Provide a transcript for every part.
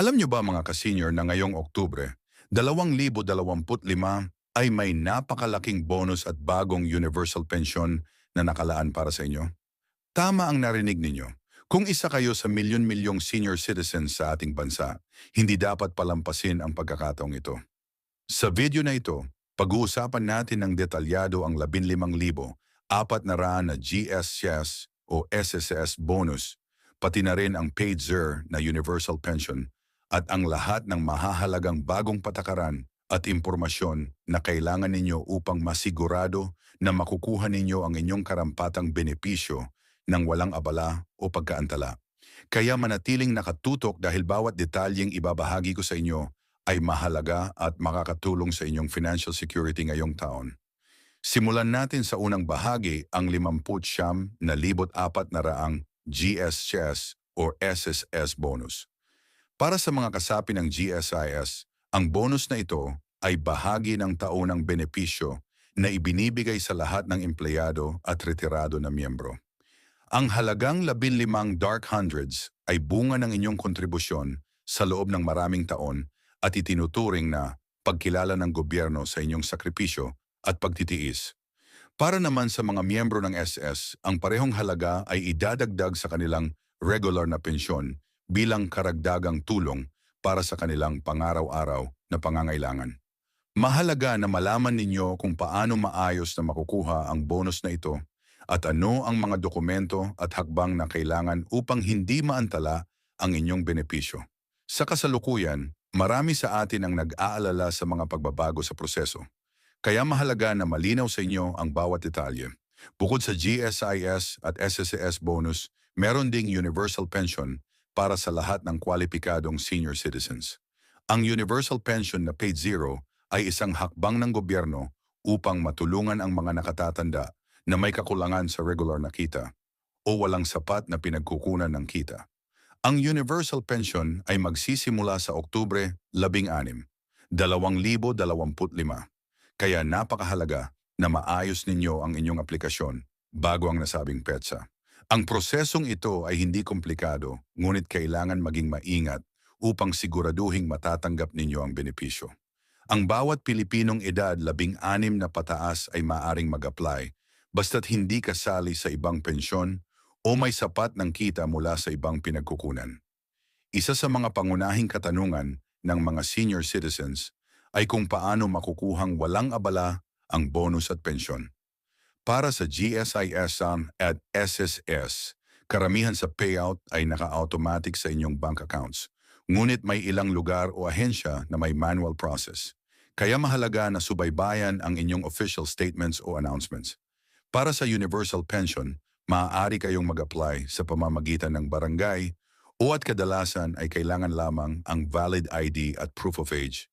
Alam niyo ba mga ka-senior na ngayong Oktubre, 2025 ay may napakalaking bonus at bagong universal pension na nakalaan para sa inyo? Tama ang narinig ninyo. Kung isa kayo sa milyon-milyong senior citizens sa ating bansa, hindi dapat palampasin ang pagkakataong ito. Sa video na ito, pag-uusapan natin ng detalyado ang 15,000 apat na raan na GSS o SSS bonus, pati na rin ang paid ZER na universal pension at ang lahat ng mahahalagang bagong patakaran at impormasyon na kailangan ninyo upang masigurado na makukuha ninyo ang inyong karampatang benepisyo ng walang abala o pagkaantala. Kaya manatiling nakatutok dahil bawat detalyeng ibabahagi ko sa inyo ay mahalaga at makakatulong sa inyong financial security ngayong taon. Simulan natin sa unang bahagi ang 50 siyam na libot apat na raang GSS or SSS bonus. Para sa mga kasapi ng GSIS, ang bonus na ito ay bahagi ng taunang benepisyo na ibinibigay sa lahat ng empleyado at retirado na miyembro. Ang halagang 15 dark hundreds ay bunga ng inyong kontribusyon sa loob ng maraming taon at itinuturing na pagkilala ng gobyerno sa inyong sakripisyo at pagtitiis. Para naman sa mga miyembro ng SS, ang parehong halaga ay idadagdag sa kanilang regular na pensyon bilang karagdagang tulong para sa kanilang pangaraw-araw na pangangailangan. Mahalaga na malaman ninyo kung paano maayos na makukuha ang bonus na ito at ano ang mga dokumento at hakbang na kailangan upang hindi maantala ang inyong benepisyo. Sa kasalukuyan, marami sa atin ang nag-aalala sa mga pagbabago sa proseso. Kaya mahalaga na malinaw sa inyo ang bawat detalye. Bukod sa GSIS at SSS bonus, meron ding universal pension para sa lahat ng kwalipikadong senior citizens. Ang universal pension na paid zero ay isang hakbang ng gobyerno upang matulungan ang mga nakatatanda na may kakulangan sa regular na kita o walang sapat na pinagkukunan ng kita. Ang universal pension ay magsisimula sa Oktubre 16, 2025. Kaya napakahalaga na maayos ninyo ang inyong aplikasyon bago ang nasabing petsa. Ang prosesong ito ay hindi komplikado, ngunit kailangan maging maingat upang siguraduhing matatanggap ninyo ang benepisyo. Ang bawat Pilipinong edad labing-anim na pataas ay maaring mag-apply basta't hindi kasali sa ibang pensyon o may sapat ng kita mula sa ibang pinagkukunan. Isa sa mga pangunahing katanungan ng mga senior citizens ay kung paano makukuhang walang abala ang bonus at pensyon. Para sa GSIS at SSS, karamihan sa payout ay naka-automatic sa inyong bank accounts. Ngunit may ilang lugar o ahensya na may manual process. Kaya mahalaga na subaybayan ang inyong official statements o announcements. Para sa universal pension, maaari kayong mag-apply sa pamamagitan ng barangay o at kadalasan ay kailangan lamang ang valid ID at proof of age.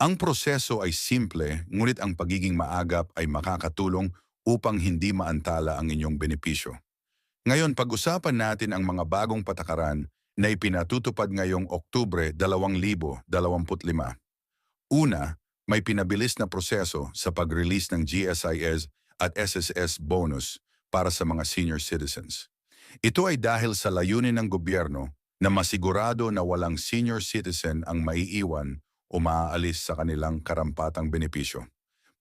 Ang proseso ay simple, ngunit ang pagiging maagap ay makakatulong upang hindi maantala ang inyong benepisyo. Ngayon, pag-usapan natin ang mga bagong patakaran na ipinatutupad ngayong Oktubre 2025. Una, may pinabilis na proseso sa pag-release ng GSIS at SSS bonus para sa mga senior citizens. Ito ay dahil sa layunin ng gobyerno na masigurado na walang senior citizen ang maiiwan o maaalis sa kanilang karampatang benepisyo.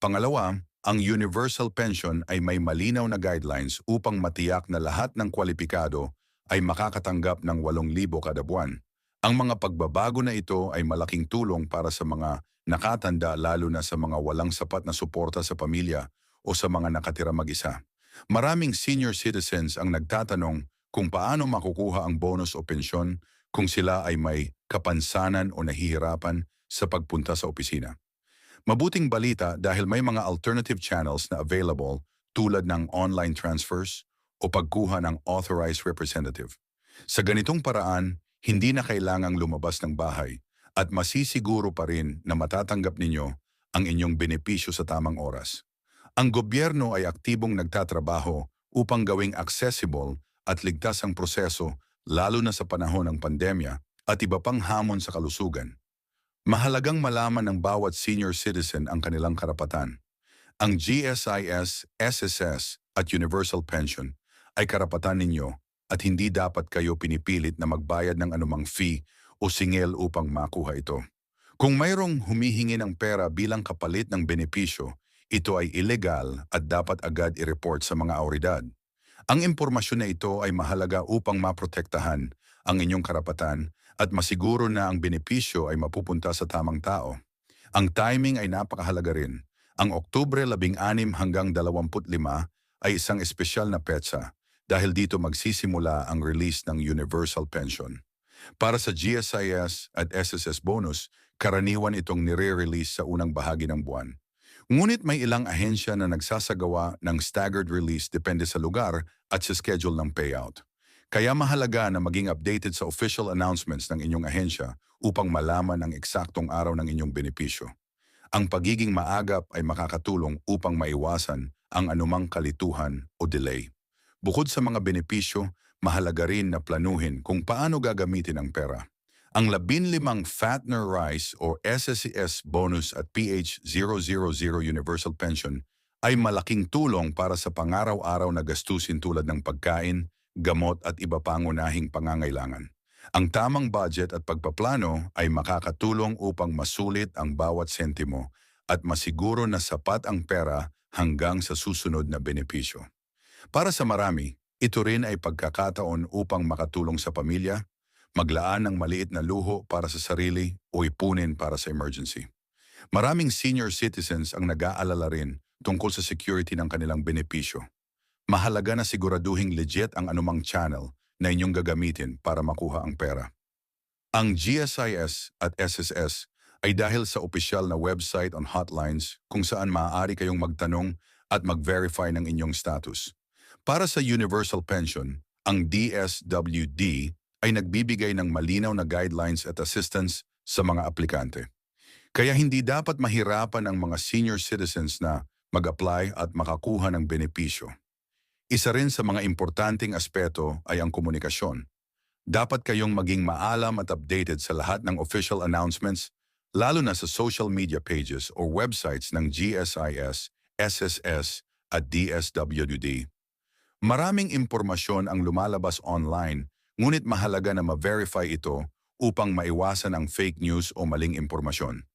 Pangalawa, ang universal pension ay may malinaw na guidelines upang matiyak na lahat ng kwalipikado ay makakatanggap ng 8,000 kada buwan. Ang mga pagbabago na ito ay malaking tulong para sa mga nakatanda lalo na sa mga walang sapat na suporta sa pamilya o sa mga nakatira mag-isa. Maraming senior citizens ang nagtatanong kung paano makukuha ang bonus o pensyon kung sila ay may kapansanan o nahihirapan sa pagpunta sa opisina. Mabuting balita dahil may mga alternative channels na available tulad ng online transfers o pagkuha ng authorized representative. Sa ganitong paraan, hindi na kailangang lumabas ng bahay at masisiguro pa rin na matatanggap ninyo ang inyong benepisyo sa tamang oras. Ang gobyerno ay aktibong nagtatrabaho upang gawing accessible at ligtas ang proseso lalo na sa panahon ng pandemya at iba pang hamon sa kalusugan. Mahalagang malaman ng bawat senior citizen ang kanilang karapatan. Ang GSIS, SSS at Universal Pension ay karapatan ninyo at hindi dapat kayo pinipilit na magbayad ng anumang fee o singil upang makuha ito. Kung mayroong humihingi ng pera bilang kapalit ng benepisyo, ito ay illegal at dapat agad i-report sa mga autoridad. Ang impormasyon na ito ay mahalaga upang maprotektahan ang inyong karapatan at masiguro na ang benepisyo ay mapupunta sa tamang tao. Ang timing ay napakahalaga rin. Ang Oktubre 16 hanggang 25 ay isang espesyal na petsa dahil dito magsisimula ang release ng Universal Pension. Para sa GSIS at SSS bonus, karaniwan itong nire-release sa unang bahagi ng buwan. Ngunit may ilang ahensya na nagsasagawa ng staggered release depende sa lugar at sa schedule ng payout. Kaya mahalaga na maging updated sa official announcements ng inyong ahensya upang malaman ang eksaktong araw ng inyong benepisyo. Ang pagiging maagap ay makakatulong upang maiwasan ang anumang kalituhan o delay. Bukod sa mga benepisyo, mahalaga rin na planuhin kung paano gagamitin ang pera. Ang 15 Fatner Rice o SSES bonus at PH000 Universal Pension ay malaking tulong para sa pangaraw-araw na gastusin tulad ng pagkain, gamot at iba pang unahing pangangailangan. Ang tamang budget at pagpaplano ay makakatulong upang masulit ang bawat sentimo at masiguro na sapat ang pera hanggang sa susunod na benepisyo. Para sa marami, ito rin ay pagkakataon upang makatulong sa pamilya, maglaan ng maliit na luho para sa sarili o ipunin para sa emergency. Maraming senior citizens ang nag-aalala rin tungkol sa security ng kanilang benepisyo. Mahalaga na siguraduhing legit ang anumang channel na inyong gagamitin para makuha ang pera. Ang GSIS at SSS ay dahil sa opisyal na website on hotlines kung saan maaari kayong magtanong at mag-verify ng inyong status. Para sa Universal Pension, ang DSWD ay nagbibigay ng malinaw na guidelines at assistance sa mga aplikante. Kaya hindi dapat mahirapan ang mga senior citizens na mag-apply at makakuha ng benepisyo. Isa rin sa mga importanteng aspeto ay ang komunikasyon. Dapat kayong maging maalam at updated sa lahat ng official announcements, lalo na sa social media pages o websites ng GSIS, SSS at DSWD. Maraming impormasyon ang lumalabas online, ngunit mahalaga na ma-verify ito upang maiwasan ang fake news o maling impormasyon.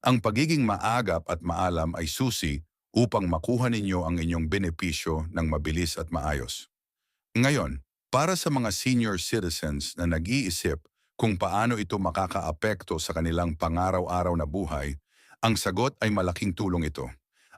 Ang pagiging maagap at maalam ay susi upang makuha ninyo ang inyong benepisyo ng mabilis at maayos. Ngayon, para sa mga senior citizens na nag-iisip kung paano ito makakaapekto sa kanilang pangaraw-araw na buhay, ang sagot ay malaking tulong ito.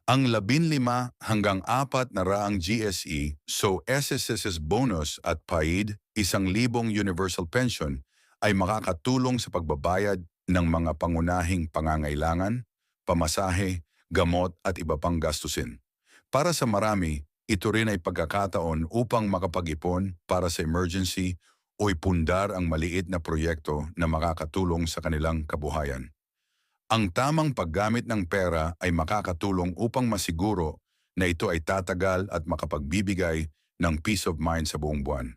Ang 15 hanggang 4 na raang GSE, so SSSS bonus at PAID, isang libong universal pension, ay makakatulong sa pagbabayad ng mga pangunahing pangangailangan, pamasahe, gamot at iba pang gastusin. Para sa marami, ito rin ay pagkakataon upang makapag-ipon para sa emergency o ipundar ang maliit na proyekto na makakatulong sa kanilang kabuhayan. Ang tamang paggamit ng pera ay makakatulong upang masiguro na ito ay tatagal at makapagbibigay ng peace of mind sa buong buwan.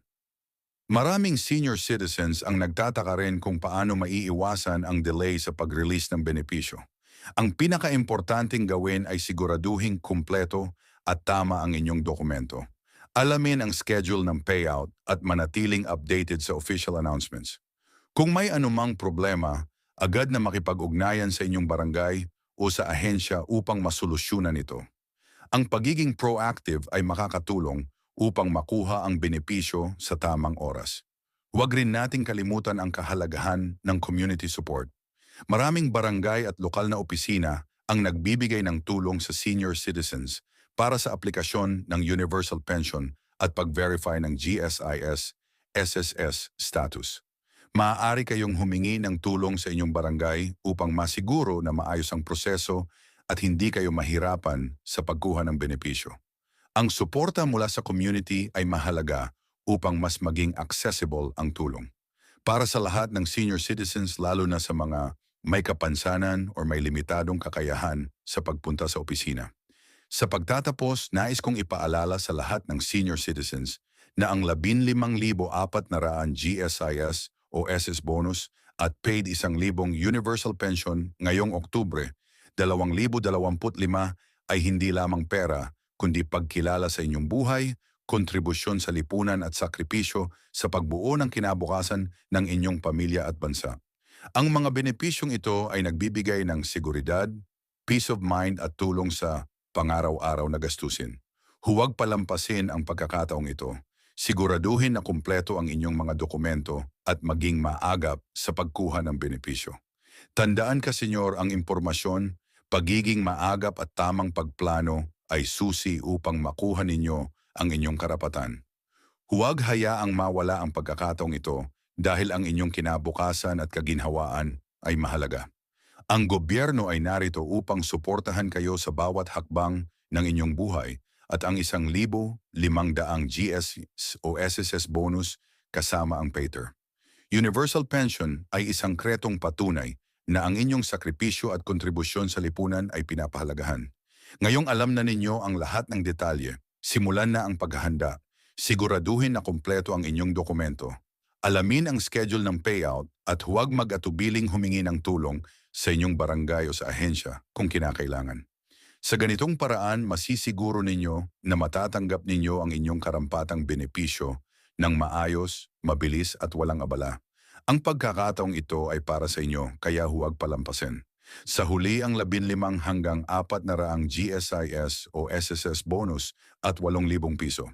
Maraming senior citizens ang nagtataka rin kung paano maiiwasan ang delay sa pag-release ng benepisyo. Ang pinakaimportanteng gawin ay siguraduhing kumpleto at tama ang inyong dokumento. Alamin ang schedule ng payout at manatiling updated sa official announcements. Kung may anumang problema, agad na makipag-ugnayan sa inyong barangay o sa ahensya upang masolusyonan ito. Ang pagiging proactive ay makakatulong upang makuha ang benepisyo sa tamang oras. Huwag rin nating kalimutan ang kahalagahan ng community support. Maraming barangay at lokal na opisina ang nagbibigay ng tulong sa senior citizens para sa aplikasyon ng Universal Pension at pag-verify ng GSIS, SSS status. Maaari kayong humingi ng tulong sa inyong barangay upang masiguro na maayos ang proseso at hindi kayo mahirapan sa pagkuha ng benepisyo. Ang suporta mula sa community ay mahalaga upang mas maging accessible ang tulong. Para sa lahat ng senior citizens lalo na sa mga may kapansanan o may limitadong kakayahan sa pagpunta sa opisina. Sa pagtatapos, nais kong ipaalala sa lahat ng senior citizens na ang 15,400 GSIS o SS bonus at paid 1,000 universal pension ngayong Oktubre 2025 ay hindi lamang pera kundi pagkilala sa inyong buhay, kontribusyon sa lipunan at sakripisyo sa pagbuo ng kinabukasan ng inyong pamilya at bansa. Ang mga benepisyong ito ay nagbibigay ng seguridad, peace of mind at tulong sa pangaraw-araw na gastusin. Huwag palampasin ang pagkakataong ito. Siguraduhin na kumpleto ang inyong mga dokumento at maging maagap sa pagkuha ng benepisyo. Tandaan ka, senyor, ang impormasyon, pagiging maagap at tamang pagplano ay susi upang makuha ninyo ang inyong karapatan. Huwag hayaang mawala ang pagkakataong ito dahil ang inyong kinabukasan at kaginhawaan ay mahalaga. Ang gobyerno ay narito upang suportahan kayo sa bawat hakbang ng inyong buhay at ang isang libo, limang daang GS o SSS bonus kasama ang PAYTER. Universal Pension ay isang kretong patunay na ang inyong sakripisyo at kontribusyon sa lipunan ay pinapahalagahan. Ngayong alam na ninyo ang lahat ng detalye, simulan na ang paghahanda. Siguraduhin na kumpleto ang inyong dokumento. Alamin ang schedule ng payout at huwag mag-atubiling humingi ng tulong sa inyong barangay o sa ahensya kung kinakailangan. Sa ganitong paraan, masisiguro ninyo na matatanggap ninyo ang inyong karampatang benepisyo ng maayos, mabilis at walang abala. Ang pagkakataong ito ay para sa inyo kaya huwag palampasin. Sa huli ang 15 hanggang 4 na raang GSIS o SSS bonus at 8,000 piso.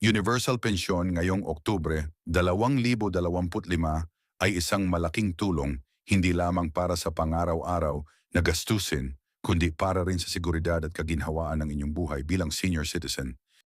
Universal Pensyon ngayong Oktubre 2025 ay isang malaking tulong hindi lamang para sa pangaraw-araw na gastusin, kundi para rin sa seguridad at kaginhawaan ng inyong buhay bilang senior citizen.